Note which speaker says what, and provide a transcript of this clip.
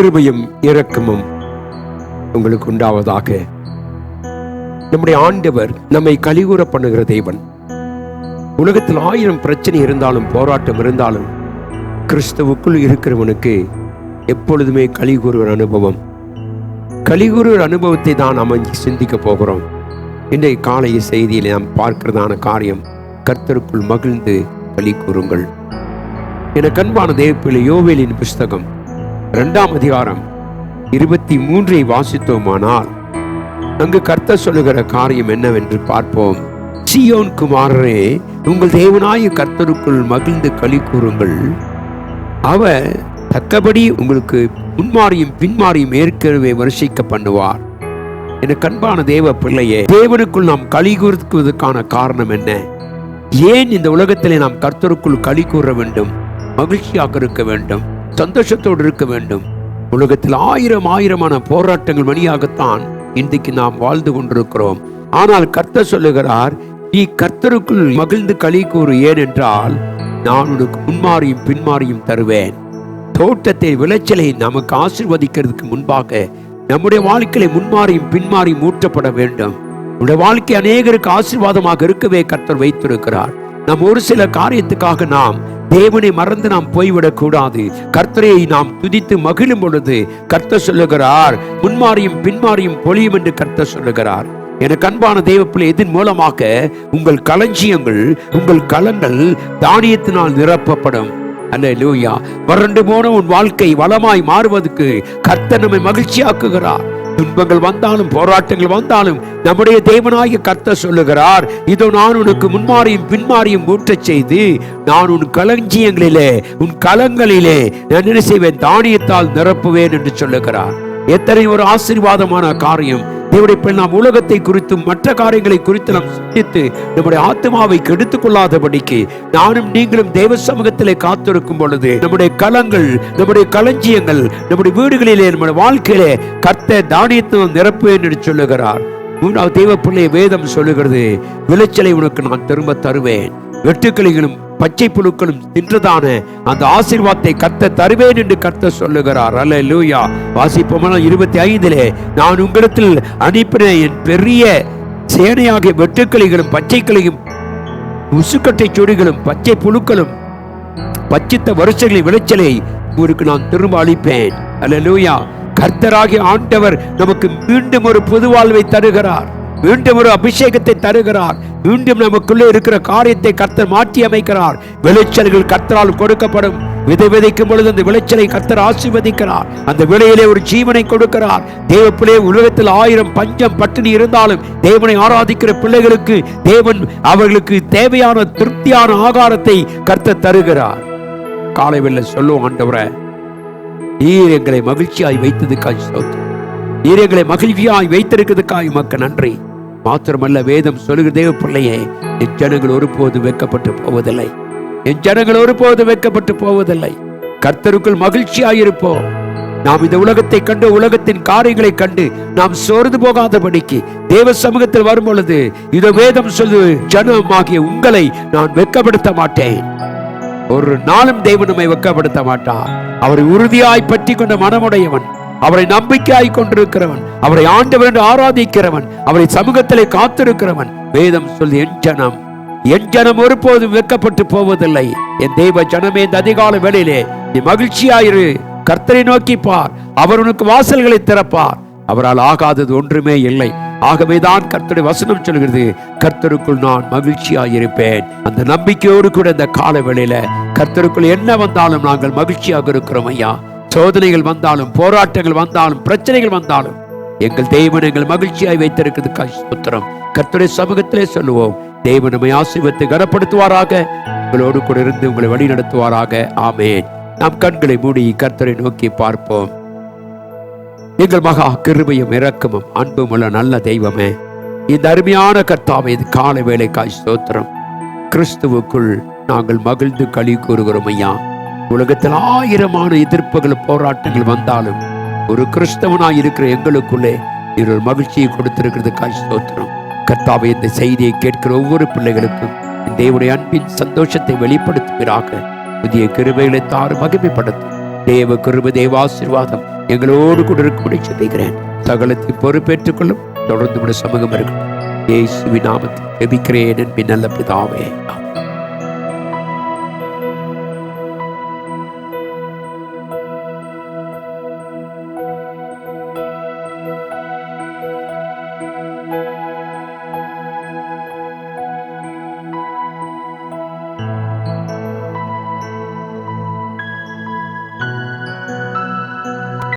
Speaker 1: கிருபையும் இரக்கமும் உங்களுக்கு உண்டாவதாக. நம்முடைய ஆண்டவர் நம்மை கலிகூற பண்ணுகிற தேவன். உலகத்தில் ஆயிரம் பிரச்சனை இருந்தாலும் போராட்டம் இருந்தாலும் கிறிஸ்தவுக்குள் இருக்கிறவனுக்கு எப்பொழுதுமே கலிகூறுகிற அனுபவம். கலிகூறுகிற அனுபவத்தை தான் அமைஞ்சு சிந்திக்க போகிறோம். இன்றைய காலைய செய்தியில் நாம் பார்க்கிறதான காரியம் கர்த்தருக்குள் மகிழ்ந்து களி கூறுங்கள். என கண்பான தேவப்பிள்ளை யோவேலின் புஸ்தகம் இரண்டாம் அதிகாரம் இருபத்தி மூன்றை வாசித்தோமானால் அங்கு கர்த்தர் சொல்லுகிற காரியம் என்னவென்று பார்ப்போம். சியோன் குமாரரே உங்கள் தேவனாய கர்த்தருக்குள் மகிழ்ந்து களி கூறுங்கள். அவர் தக்கபடி உங்களுக்கு முன்மாறியும் பின்மாறியும் ஏற்கனவே வருஷிக்க பண்ணுவார். என கண்பான தேவ பிள்ளையே தேவனுக்குள் நாம் களி கூறுவதற்கான காரணம் என்ன? ஏன் இந்த உலகத்திலே நாம் கர்த்தருக்குள் களி கூற வேண்டும் மகிழ்ச்சியாக இருக்க வேண்டும்? சந்தோஷத்தோடு இருக்க வேண்டும். உலகத்தில் ஆயிரம் ஆயிரமான போராட்டங்கள் வழியாகத்தான் இன்றைக்கு நாம் வாழ்ந்து கொண்டிருக்கிறோம். ஆனால் கர்த்தர் சொல்லுகிறார் நீ கர்த்தருக்குள் மகிழ்ந்து களி கூறு ஏனென்றால் நான் உனக்கு முன்மாறியும் பின்மாறியும் தருவேன். தோட்டத்தை விளைச்சலை நமக்கு ஆசிர்வதிக்கிறதுக்கு முன்பாக நம்முடைய வாழ்க்கையை முன்மாறியும் பின்மாறியும் ஊற்றப்பட வேண்டும். நம்முடைய வாழ்க்கை அநேகருக்கு ஆசீர்வாதமாக இருக்கவே கர்த்தர் வைத்திருக்கிறார். நம் ஒரு சில காரியத்துக்காக நாம் தேவனை மறந்து நாம் போய்விடக் கூடாது கர்த்தரையை நாம் துதித்து மகிழும் பொழுது கர்த்தர் சொல்லுகிறார் முன்மாறியும் பின்மாறியும் பொழியும் என்று கர்த்தர் சொல்லுகிறார். எனக்கு அன்பான தெய்வப்பிள்ளை இதன் மூலமாக உங்கள் களஞ்சியங்கள் உங்கள் களங்கள் தானியத்தினால் நிரப்பப்படும். அல்ல லூயா வறண்டு போன உன் வாழ்க்கை வளமாய் மாறுவதற்கு கர்த்தர் நம்மை மகிழ்ச்சியாக்குகிறார். துன்பங்கள் வந்தாலும் போராட்டங்கள் வந்தாலும் நம்முடைய தேவனாகிய கத்த சொல்லுகிறார் இதோ நான் உனக்கு முன்மாறியும் பின்மாறியும் ஊற்றச் செய்து நான் உன் களஞ்சியங்களிலே உன் களங்களிலே நான் என்ன செய்வேன்? தானியத்தால் நிரப்புவேன் என்று சொல்லுகிறார். எத்தனை ஒரு ஆசீர்வாதமான காரியம். தேவடைய நாம் உலகத்தை குறித்தும் மற்ற காரியங்களை குறித்து நாம் சிந்தித்து நம்முடைய ஆத்மாவை கெடுத்துக் கொள்ளாதபடிக்கு நானும் நீங்களும் தேவ சமூகத்திலே காத்திருக்கும் பொழுது நம்முடைய களங்கள் நம்முடைய களஞ்சியங்கள் நம்முடைய வீடுகளிலே நம்முடைய வாழ்க்கையிலே கர்த்த தானியத்துவம் நிரப்புவேன் என்று சொல்லுகிறார். மூன்றாவது தெய்வ பிள்ளை வேதம் சொல்லுகிறது விளைச்சலை உனக்கு நான் திரும்ப தருவேன். வெட்டுக்கிளிகளும் பச்சை புழுக்களும் தின்றதான அந்த ஆசீர்வாதத்தை கத்த தருவேன் என்று கத்த சொல்லுகிறார். அல்ல லூயா வாசிப்போமான இருபத்தி ஐந்திலே நான் உங்களிடத்தில் அனுப்பின என் பெரிய சேனையாகிய வெட்டுக்களிகளும் பச்சை உசுக்கட்டை செடிகளும் பச்சை புழுக்களும் பச்சித்த வருஷங்களின் விளைச்சலை உங்களுக்கு நான் திரும்ப அளிப்பேன். அல்ல லூயா கர்த்தராகி ஆண்டவர் நமக்கு மீண்டும் ஒரு புது வாழ்வை தருகிறார். மீண்டும் ஒரு அபிஷேகத்தை தருகிறார். மீண்டும் நமக்குள்ளே இருக்கிற காரியத்தை கர்த்தர் மாற்றி அமைக்கிறார். விளைச்சல்கள் கர்த்தரால் கொடுக்கப்படும். விதை விதைக்கும் பொழுது அந்த விளைச்சலை கர்த்தர் ஆசீர்வதிக்கிறார். அந்த விளையிலே ஒரு ஜீவனை கொடுக்கிறார். தேவப்பிள்ளை உலகத்தில் ஆயிரம் பஞ்சம் பட்டினி இருந்தாலும் தேவனை ஆராதிக்கிற பிள்ளைகளுக்கு தேவன் அவர்களுக்கு தேவையான திருப்தியான ஆகாரத்தை கர்த்தர் தருகிறார். காலை வெள்ள சொல்லுவோம் ஆண்டவரை நீர் எங்களை மகிழ்ச்சியாய் வைத்ததுக்காய் ஸ்தோத்திரம். நீர் எங்களை மகிழ்ச்சியாய் வைத்திருக்கிறதுக்காய் மக்கள் நன்றி. மாத்திரமல்ல வேதம் சொல்லுகிற தேவ பிள்ளையே என் ஜனங்கள் ஒருபோது வெட்கப்பட்டு போவதில்லை. என் ஜனங்கள் ஒருபோது வெட்கப்பட்டு போவதில்லை. கர்த்தருக்குள் மகிழ்ச்சியாயிருப்போம். நாம் இந்த உலகத்தை கண்டு உலகத்தின் காரியங்களை கண்டு நாம் சோர்ந்து போகாதபடிக்கு தேவ சமூகத்தில் வரும் பொழுது இதோ வேதம் சொல்லு ஜனமாகிய உங்களை நான் வெட்கப்படுத்த மாட்டேன். ஒரு நாளும் தேவன் நம்மை வெட்கப்படுத்த மாட்டான் அவரை உறுதியாய் பற்றி கொண்ட மனமுடையவன். அவரை நம்பிக்கையாய் கொண்டிருக்கிறவன் அவரை ஆண்டவர் என்று ஆராதிக்கிறவன் அவரை சமூகத்திலே காத்திருக்கிறவன். வேதம் சொல்லி என் ஜனம் என் ஜனம் ஒருபோதும் வெக்கப்பட்டு போவதில்லை. என் தெய்வ ஜனமே இந்த அதிகால வேளையிலே நீ மகிழ்ச்சியாயிரு. கர்த்தரை நோக்கி பார். அவர் உனக்கு வாசல்களை திறப்பார். அவரால் ஆகாதது ஒன்றுமே இல்லை. ஆகவேதான் கர்த்தருடைய வசனம் சொல்கிறது கர்த்தருக்குள் நான் மகிழ்ச்சியாயிருப்பேன். அந்த நம்பிக்கையோடு கூட இந்த கால வேளையில கர்த்தருக்குள் என்ன வந்தாலும் நாங்கள் மகிழ்ச்சியாக இருக்கிறோம் ஐயா சோதனைகள் வந்தாலும் போராட்டங்கள் வந்தாலும் பிரச்சனைகள் வந்தாலும் எங்கள் தெய்வன் எங்கள் மகிழ்ச்சியாய் வைத்திருக்கிறது. சுத்திரம் கர்த்தருடைய சமூகத்திலே சொல்லுவோம் தெய்வன் நம்மை ஆசீர்வத்தை கனப்படுத்துவாராக உங்களோடு கூட இருந்து உங்களை வழி நடத்துவாராக. ஆமேன். நாம் கண்களை மூடி கர்த்தரை நோக்கி பார்ப்போம். எங்கள் மகா கிருபையும் இரக்கமும் அன்பும் உள்ள நல்ல தெய்வமே இந்த அருமையான கர்த்தாவை இது காலை வேலைக்காய் ஸ்தோத்திரம். கிறிஸ்துவுக்குள் நாங்கள் மகிழ்ந்து களி கூறுகிறோம் ஐயா. உலகத்தில் ஆயிரமான எதிர்ப்புகள் போராட்டங்கள் வந்தாலும் ஒரு கிறிஸ்தவனாய் இருக்கிற எங்களுக்குள்ளே நீர் ஒரு மகிழ்ச்சியை கொடுத்திருக்கிறது. ஸ்தோத்திரம். கர்த்தாவை இந்த செய்தியை கேட்கிற ஒவ்வொரு பிள்ளைகளுக்கும் தேவனுடைய அன்பின் சந்தோஷத்தை வெளிப்படுத்துகிறாக புதிய கிருபைகளை தாறு மகிமைப்படுத்தும். தேவ கிருப தேவாசீர்வாதம் எங்களோடு கூட இருக்கும்படி சொல்லுகிறேன் சகலத்தை பொறுப்பேற்றுக் கொள்ளும் தொடர்ந்து சமூகம் இருக்கும் இயேசுவின் நாமத்தில் ஜெபிக்கிறேன் நல்ல பிதாவே.